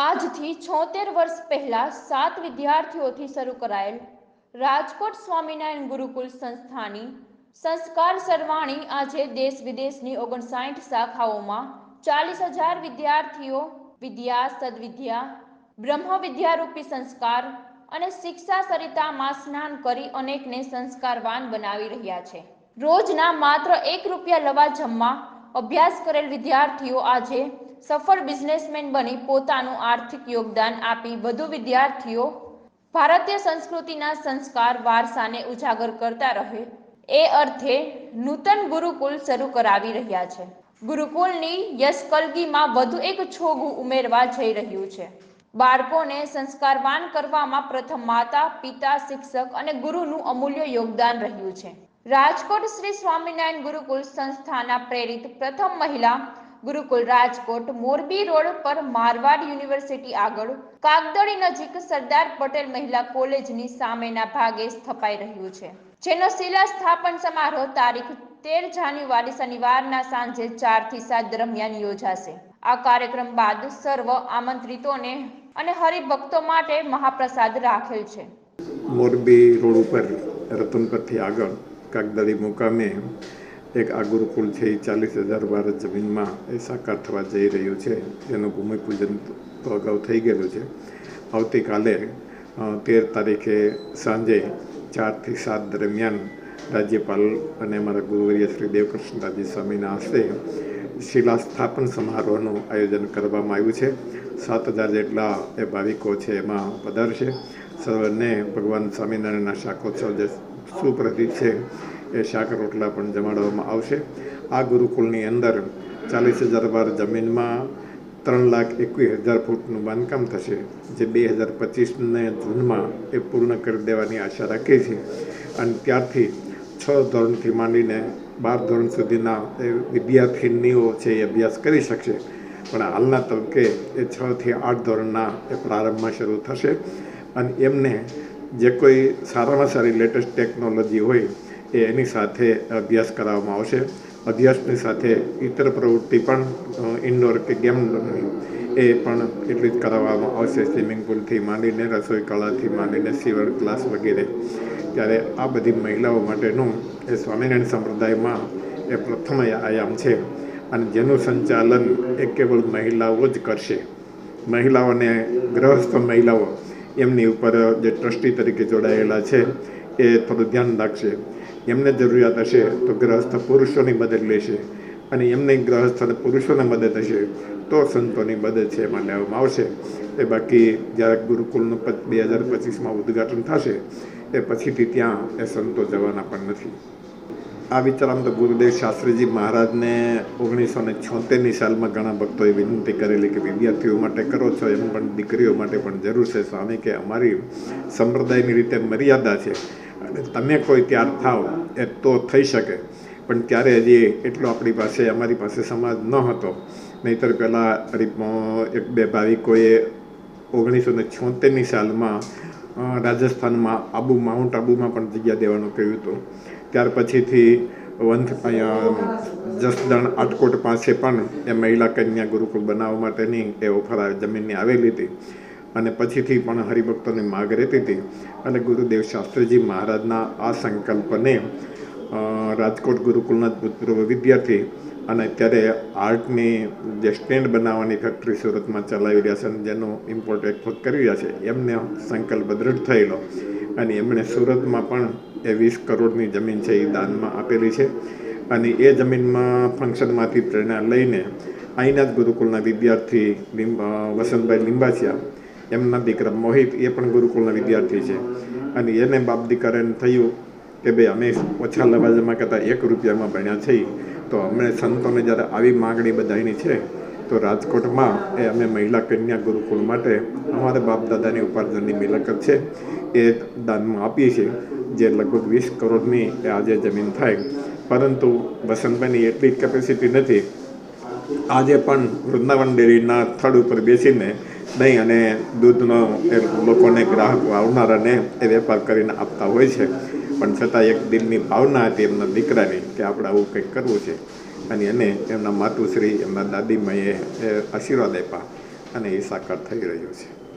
આજથી છોતેર વર્ષ પહેલા સાત વિદ્યાર્થીઓથી શરૂ કરાયેલ રાજકોટ સ્વામિનારાયણ ગુરુકુલ સંસ્થાની સંસ્કાર સરવાણી આજે દેશ વિદેશની ઓગણસાઠ શાખાઓમાં ચાલીસ હજાર વિદ્યાર્થીઓ વિદ્યા, સદવિદ્યા બ્રહ્મ વિદ્યારૂપી સંસ્કાર અને શિક્ષા સરિતામાં સ્નાન કરી અનેકને સંસ્કારવાન બનાવી રહ્યા છે. રોજના માત્ર એક રૂપિયા લવા જમવા અભ્યાસ કરેલ વિદ્યાર્થીઓ આજે સફળ બિઝનેસમેન બની પોતાનું આર્થિક યોગદાન આપી વધુ વિદ્યાર્થીઓ ભારતીય સંસ્કૃતિના સંસ્કાર વારસાને ઉજાગર કરતા રહે. એ અર્થે નૂતન ગુરુકુલ શરૂ કરાવી રહ્યા છે. ગુરુકુલની યશકલગીમાં વધુ એક છોગું ઉમેરવા જઈ રહ્યું છે. બાળકોને સંસ્કારવાન કરવામાં પ્રથમ માતા, પિતા, શિક્ષક અને ગુરુનું અમૂલ્ય યોગદાન રહ્યું છે. રાજકોટ શ્રી સ્વામિનારાયણ ગુરુકુલ સંસ્થાના પ્રેરિત પ્રથમ મહિલા ગુરુકુલ રાજકોટ, મોરબી રોડ પર મારવાડ યુનિવર્સિટી આગળ કાગદડી નજીક સરદાર પટેલ મહિલા કોલેજની સામેના ભાગે સ્થપાઈ રહ્યું છે, જેનો શિલા સમારોહ તારીખ તેર જાન્યુઆરી શનિવારના સાંજે ચારથી સાત દરમિયાન યોજાશે. આ કાર્યક્રમ બાદ સર્વ આમંત્રિતોને અને હરિભક્તો માટે મહાપ્રસાદ રાખેલ છે. મોરબી રોડ ઉપર રતનપરથી આગળ કાગદડી મુકામે એક આ ગુરુકુળ છે એ ચાલીસ હજાર વાર જમીનમાં એ સાકાર થવા જઈ રહ્યું છે. જેનું ભૂમિપૂજન તો અગાઉ થઈ ગયેલું છે. આવતીકાલે તેર તારીખે સાંજે ચારથી સાત દરમિયાન રાજ્યપાલ અને અમારા ગુરુવર્ય શ્રી દેવકૃષ્ણદાસજી સ્વામીના હસ્તે શિલા સ્થાપન સમારોહનું આયોજન કરવામાં આવ્યું છે. સાત હજાર જેટલા એ ભાવિકો છે એમાં પધારશે. સર્વને ભગવાન સ્વામિનારાયણના શાકોત્સવ જે સુપ્રસિદ્ધ છે. એ શાક રોટલા પણ જમાડવામાં આવશે. આ ગુરુકુળની અંદર ચાલીસ હજાર બાર જમીનમાં ત્રણ લાખ એકવીસ હજાર ફૂટનું બાંધકામ થશે, જે બે હજાર પચીસને જૂનમાં એ પૂર્ણ કરી દેવાની આશા રાખીએ છીએ અને ત્યારથી છ ધોરણથી માંડીને બાર ધોરણ સુધીના એ વિદ્યાર્થીનીઓ છે એ અભ્યાસ કરી શકશે. પણ હાલના તબક્કે એ છથી આઠ ધોરણના એ પ્રારંભમાં શરૂ થશે. અને એમને જે કોઈ સારામાં સારી લેટેસ્ટ ટેકનોલોજી હોય એ એની સાથે અભ્યાસ કરાવવામાં આવશે. અભ્યાસની સાથે ઇતર પ્રવૃત્તિ પણ ઇન્ડોર કે ગેમ એ પણ એટલી જ કરાવવામાં આવશે. સ્વિમિંગ પુલથી માંડીને રસોઈ કળાથી માંડીને સિવર ક્લાસ વગેરે. ત્યારે આ બધી મહિલાઓ માટેનું એ સ્વામિનારાયણ સંપ્રદાયમાં એ પ્રથમ આયામ છે. અને જેનું સંચાલન એ કેવળ મહિલાઓ જ કરશે. મહિલાઓને ગ્રહસ્થ મહિલાઓ એમની ઉપર જે ટ્રસ્ટી તરીકે જોડાયેલા છે, એ થોડું ધ્યાન રાખશે. એમને જરૂરિયાત હશે તો ગ્રહસ્થ પુરુષોની મદદ લેશે અને એમને ગ્રહસ્થ પુરુષોને મદદ હશે તો સંતોની મદદ છે એમાં લેવામાં આવશે. એ બાકી જ્યારે ગુરુકુળનું બે હજાર પચીસમાં ઉદ્ઘાટન થશે, એ પછીથી ત્યાં એ સંતો જવાના પણ નથી. આ વિચાર તો ગુરુદેવ શાસ્ત્રીજી મહારાજને ઓગણીસો ને છોતેરની સાલમાં ઘણા ભક્તોએ વિનંતી કરેલી કે વિદ્યાર્થીઓ માટે કરો છો, એમ પણ દીકરીઓ માટે પણ જરૂર છે. સ્વામી કે અમારી સંપ્રદાયની રીતે મર્યાદા છે. અને તમે કોઈ ત્યાર થાવ એ તો થઈ શકે. પણ ત્યારે હજી એટલો આપણી પાસે, અમારી પાસે સમાજ ન હતો નહીંતર પહેલાં એક બે ભાવિકોએ ઓગણીસો ને છોતેરની સાલમાં રાજસ્થાનમાં આબુ, માઉન્ટ આબુમાં પણ જગ્યા દેવાનું કહ્યું હતું. ત્યાર પછીથી વંથ અહીંયા જસદણ આટકોટ પાસે પણ એ મહિલા કન્યા ગુરુકુળ બનાવવા માટેની એ ઓફર જમીનની આવેલી હતી. અને પછીથી પણ હરિભક્તોની માગ રહેતી હતી. અને ગુરુદેવ શાસ્ત્રીજી મહારાજના આ સંકલ્પને રાજકોટ ગુરુકુળના ભૂતપૂર્વ વિદ્યાર્થી અને અત્યારે આર્ટની જે સ્ટેન્ડ બનાવવાની ફેક્ટરી સુરતમાં ચલાવી રહ્યા છે અને જેનું ઇમ્પોર્ટ એક્સપોર્ટ કરી રહ્યા છે, એમને સંકલ્પ દૃઢ થયેલો. અને એમણે સુરતમાં પણ એ વીસ કરોડની જમીન છે એ દાનમાં આપેલી છે. અને એ જમીનમાં ફંક્શનમાંથી પ્રેરણા લઈને અહીંના જ ગુરુકુળના વિદ્યાર્થી વસંતભાઈ લીંબાચિયા એમના દીકરા મોહિત, એ પણ ગુરુકુળના વિદ્યાર્થી છે. અને એને બાપ દીકરાને થયું કે ભાઈ અમે ઓછા લવાજમાં કરતાં એક રૂપિયામાં ભણ્યા છીએ, તો અમને સંતોને જ્યારે આવી માગણી બધાની છે, તો રાજકોટમાં એ અમે મહિલા કન્યા ગુરુકુળ માટે અમારા બાપ દાદાની ઉપાર્જનની મિલકત છે, એ દાનમાં આપીએ છીએ. જે લગભગ વીસ કરોડની આજે જમીન થાય. પરંતુ વસંતભાઈની એટલી જ કેપેસિટી નથી. આજે પણ વૃંદાવન ડેરીના થડ ઉપર બેસીને દહીં અને દૂધનો એ લોકોને ગ્રાહકો આવનારાને એ વેપાર કરીને આપતા હોય છે. પણ છતાં એક દિલની ભાવના હતી એમના દીકરાની કે આપણે આવું કંઈક કરવું છે. અને એને એમના માતુશ્રી, એમના દાદીમાએ આશીર્વાદ આપ્યા અને એ સાકાર થઈ રહ્યું છે.